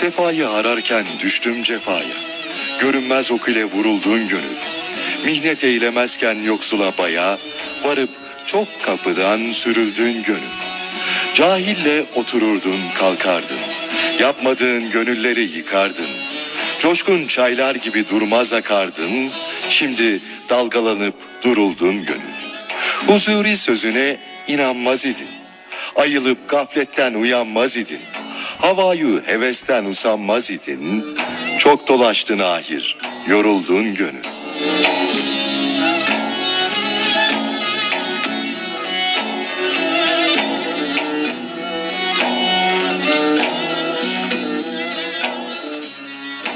Sefayı ararken düştüm cefaya. Görünmez ok ile vuruldun gönül. Mihnet eylemezken yoksula baya, varıp çok kapıdan sürüldün gönül. Cahille otururdun kalkardın. Yapmadığın gönülleri yıkardın. Coşkun çaylar gibi durmaz akardın. Şimdi dalgalanıp duruldun gönül. Huzuri sözüne inanmaz idin. Ayılıp gafletten uyanmaz idin. Havayı hevesten usanmaz idin. Çok dolaştın ahir, yoruldun gönül.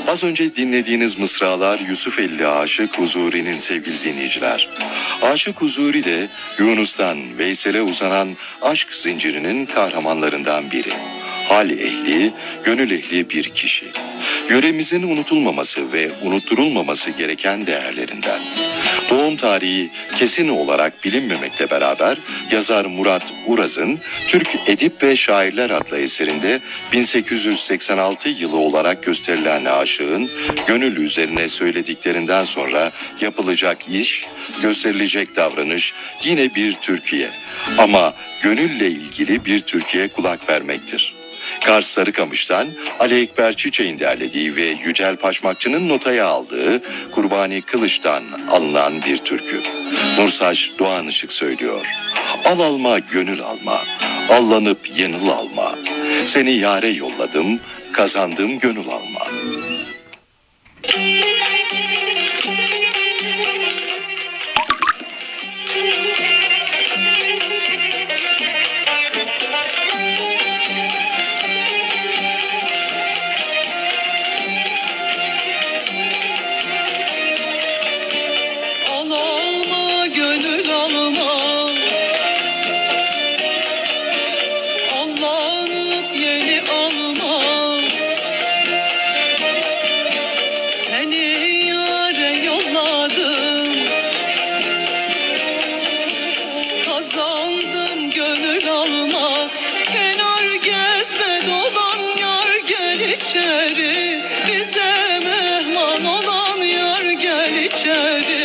Az önce dinlediğiniz mısralar Yusuf Elli Aşık Huzuri'nin sevgili dinleyiciler. Aşık Huzuri de Yunus'tan Veysel'e uzanan aşk zincirinin kahramanlarından biri. Hal ehli, gönül ehli bir kişi. Yöremizin unutulmaması ve unutturulmaması gereken değerlerinden. Doğum tarihi kesin olarak bilinmemekle beraber yazar Murat Uraz'ın Türk Edip ve Şairler adlı eserinde 1886 yılı olarak gösterilen aşığın gönül üzerine söylediklerinden sonra yapılacak iş, gösterilecek davranış yine bir Türkiye. Ama gönülle ilgili bir Türkiye kulak vermektir. Kars Sarıkamış'tan Ali Ekber Çiçek'in derlediği ve Yücel Paşmakçı'nın notaya aldığı Kurbani Kılıç'tan alınan bir türkü. Nursaç Doğan Işık söylüyor. Al alma gönül alma, allanıp yenil alma. Seni yare yolladım, kazandım gönül alma. çare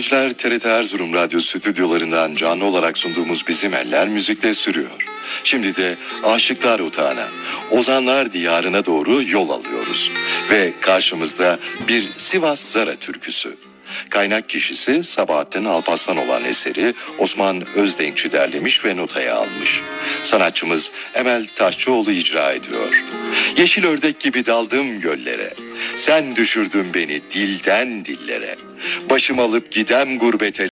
dinleyiciler, TRT Erzurum Radyo stüdyolarından canlı olarak sunduğumuz Bizim Eller müzikle sürüyor. Şimdi de aşıklar otağına, ozanlar diyarına doğru yol alıyoruz. Ve karşımızda bir Sivas Zara türküsü. Kaynak kişisi Sabahattin Alparslan olan eseri Osman Özdenkçi derlemiş ve notaya almış. Sanatçımız Emel Taşçıoğlu icra ediyor. Yeşil ördek gibi daldım göllere. Sen düşürdün beni dilden dillere. Başım alıp gidem gurbet ele.